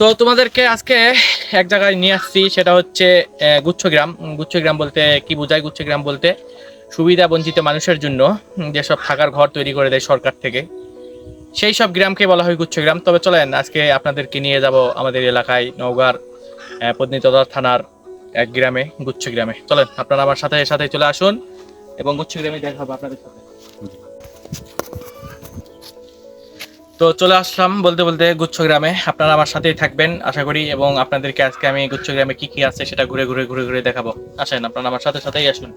তো তোমাদেরকে আজকে এক জায়গায় নিয়ে আসছি সেটা হচ্ছে গুচ্ছগ্রাম। গুচ্ছগ্রাম বলতে কি বোঝায়? গুচ্ছগ্রাম বলতে সুবিধা বঞ্চিত মানুষের জন্য যেসব থাকার ঘর তৈরি করে দেয় সরকার থেকে। সেই সব গ্রামকে বলা হয় গুচ্ছগ্রাম। তবে চলেন আজকে আপনাদেরকে নিয়ে যাব আমাদের এলাকায় নওগাঁর আহ, পত্নীতদার থানার এক গ্রামে গুচ্ছগ্রামে। চলেন আপনারা আমার সাথে সাথে চলে আসুন এবং গুচ্ছগ্রামে দেখা হবে আপনাদের সাথে। তো চলে আসলাম বলতে বলতে গুচ্ছগ্রামে আপনারা আমার সাথেই থাকবেন আশা করি এবং আপনাদেরকে আজকে আমি গুচ্ছগ্রামে কি কি আছে সেটা ঘুরে ঘুরে ঘুরে ঘুরে দেখাবো। আসেন আপনারা আমার সাথে সাথেই আসুন।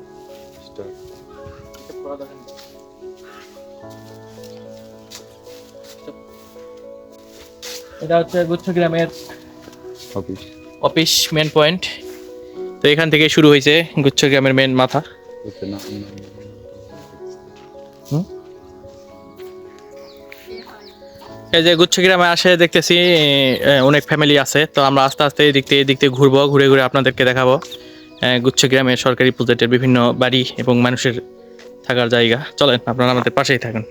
এটা হচ্ছে গুচ্ছগ্রামের অফিস অফিস মেন পয়েন্ট তো এখান থেকে শুরু হয়েছে গুচ্ছ গ্রামের মেন মাথা। এই যে গুচ্ছগ্রামে আসে দেখতেছি অনেক ফ্যামিলি আছে। তো আমরা আস্তে আস্তে এদিক থেকে এদিক থেকে ঘুরবো ঘুরে ঘুরে আপনাদেরকে দেখাবো। এ, গুচ্ছগ্রামের সরকারি প্রজেক্টের বিভিন্ন বাড়ি এবং মানুষের থাকার জায়গা। চলেন আপনারা আমাদের পাশেই থাকুন।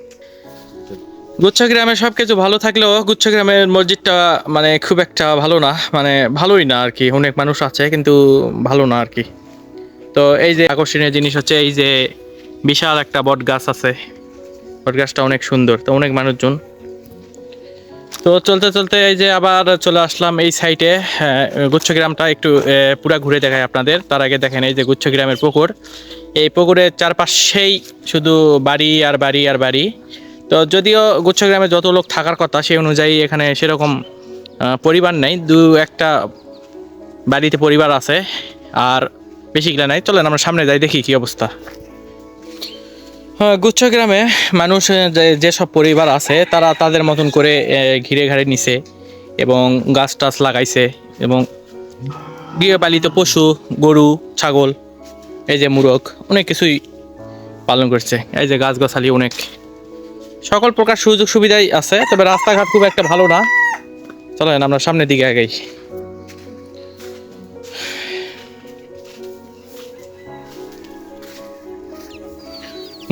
গুচ্ছগ্রামে সব কিছু ভালো থাকলেও গুচ্ছগ্রামের মসজিদটা মানে খুব একটা ভালো না মানে ভালোই না আর কি অনেক মানুষ আছে কিন্তু ভালো না আর কি তো এই যে আকর্ষণীয় জিনিস হচ্ছে এই যে বিশাল একটা বট গাছ আছে। বট গাছটা অনেক সুন্দর। তো অনেক মানুষজন তো চলতে চলতে এই যে আবার চলে আসলাম এই সাইটে গুচ্ছগ্রামটা একটু পুরা ঘুরে দেখায় আপনাদের। তার আগে দেখেন এই যে গুচ্ছগ্রামের পুকুর। এই পুকুরের চারপাশেই শুধু বাড়ি আর বাড়ি আর বাড়ি। তো যদিও গুচ্ছগ্রামে যত লোক থাকার কথা, সেই অনুযায়ী এখানে সেরকম পরিবার নেই। দু একটা বাড়িতে পরিবার আছে, আর বেশিগুলা নাই। চলেন আমরা সামনে যাই, দেখি কি অবস্থা। হ্যাঁ, গুচ্ছগ্রামে মানুষ যে- যেসব পরিবার আছে তারা তাদের মতন করে ঘিরে ঘাড়ে নিছে এবং গাছ টাছ লাগাইছে এবং গৃহপালিত পশু গরু ছাগল এই যে মুরগ অনেক কিছুই পালন করছে। এই যে গাছগাছালি অনেক। সকল প্রকার সুযোগ সুবিধাই আছে তবে রাস্তাঘাট খুব একটা ভালো না। চলেন আমরা সামনের দিকে আগাই।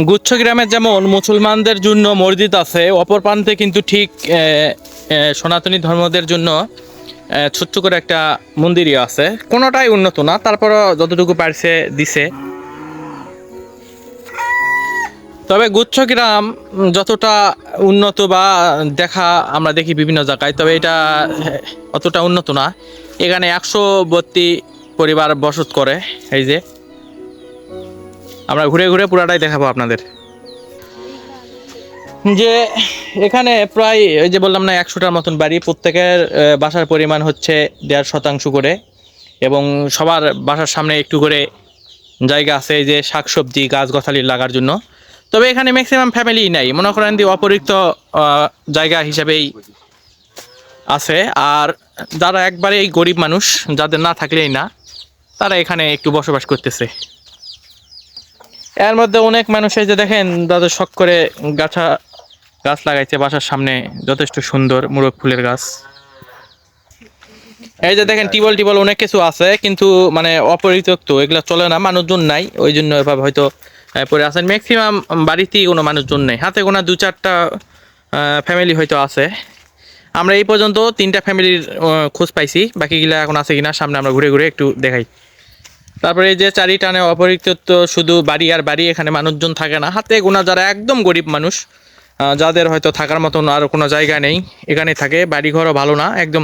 গুচ্ছ গ্রামে যেমন মুসলমানদের জন্য মসজিদ আছে অপর প্রান্তে কিন্তু ঠিক সনাতনী ধর্মদের জন্য ছোট্ট করে একটা মন্দিরই আছে। কোনোটাই উন্নত না তারপরও যতটুকু পারছে দিছে। তবে গুচ্ছগ্রাম উম, যতটা উন্নত বা দেখা আমরা দেখি বিভিন্ন জায়গায় তবে এটা অতটা উন্নত না। এখানে একশো বত্তি পরিবার বসত করে এই যে। আমরা ঘুরে ঘুরে পুরাটাই দেখাবো আপনাদের। যে এখানে প্রায় ওই যে বললাম না, একশোটার মতন বাড়ি, প্রত্যেকের বাসার পরিমাণ হচ্ছে দেড় শতাংশ করে এবং সবার বাসার সামনে একটু করে জায়গা আছে যে শাকসবজি গাছ গছালি লাগার জন্য। তবে এখানে ম্যাক্সিমাম ফ্যামিলি নাই। মনে করেন যে অপরিক্ত জায়গা হিসাবেই আছে। আর যারা একবারেই গরিব মানুষ, যাদের না থাকলেই না, তারা এখানে একটু বসবাস করতেছে। এর মধ্যে অনেক মানুষ এই যে দেখেন, দাদা শখ করে গাছা গাছ লাগাইছে, বাসার সামনে যথেষ্ট সুন্দর মুরগ ফুলের গাছ। এই যে দেখেন, টিবল টিবল অনেক কিছু আছে, কিন্তু মানে অপরিত্যক্ত, এগুলো চলে না, মানুষজন নাই, ওই জন্য এভাবে হয়তো পড়ে আছেন। ম্যাক্সিমাম বাড়িতেই কোনো মানুষজন নেই। হাতে গোনা দু চারটা ফ্যামিলি হয়তো আছে। আমরা এই পর্যন্ত তিনটা ফ্যামিলির খোঁজ পাইছি, বাকিগুলা এখন আছে কিনা, সামনে আমরা ঘুরে ঘুরে একটু দেখাই। তারপরে এই যে চারি টানে অপরিত্যক্ত শুধু বাড়ি আর বাড়ি, এখানে মানুষজন থাকে না। হাতে গোনা যারা একদম গরিব মানুষ যাদের হয়তো থাকার মতন আর কোনো জায়গা নেই, এখানে থাকে। বাড়িঘরও ভালো না, একদম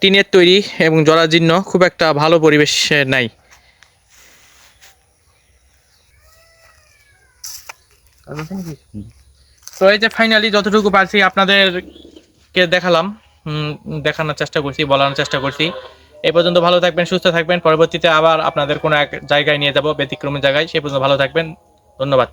টিনের তৈরি এবং জরাজীর্ণ, খুব একটা ভালো পরিবেশ নাই। তো এই যে ফাইনালি যতটুকু পারছি আপনাদেরকে দেখালাম দেখানোর চেষ্টা করছি, বলানোর চেষ্টা করছি। এই পর্যন্ত ভালো থাকবেন, সুস্থ থাকবেন। পরবর্তীতে আবার আপনাদের কোনো এক জায়গায় নিয়ে যাব, ব্যতিক্রমী জায়গায়। সেই পর্যন্ত ভালো থাকবেন। ধন্যবাদ।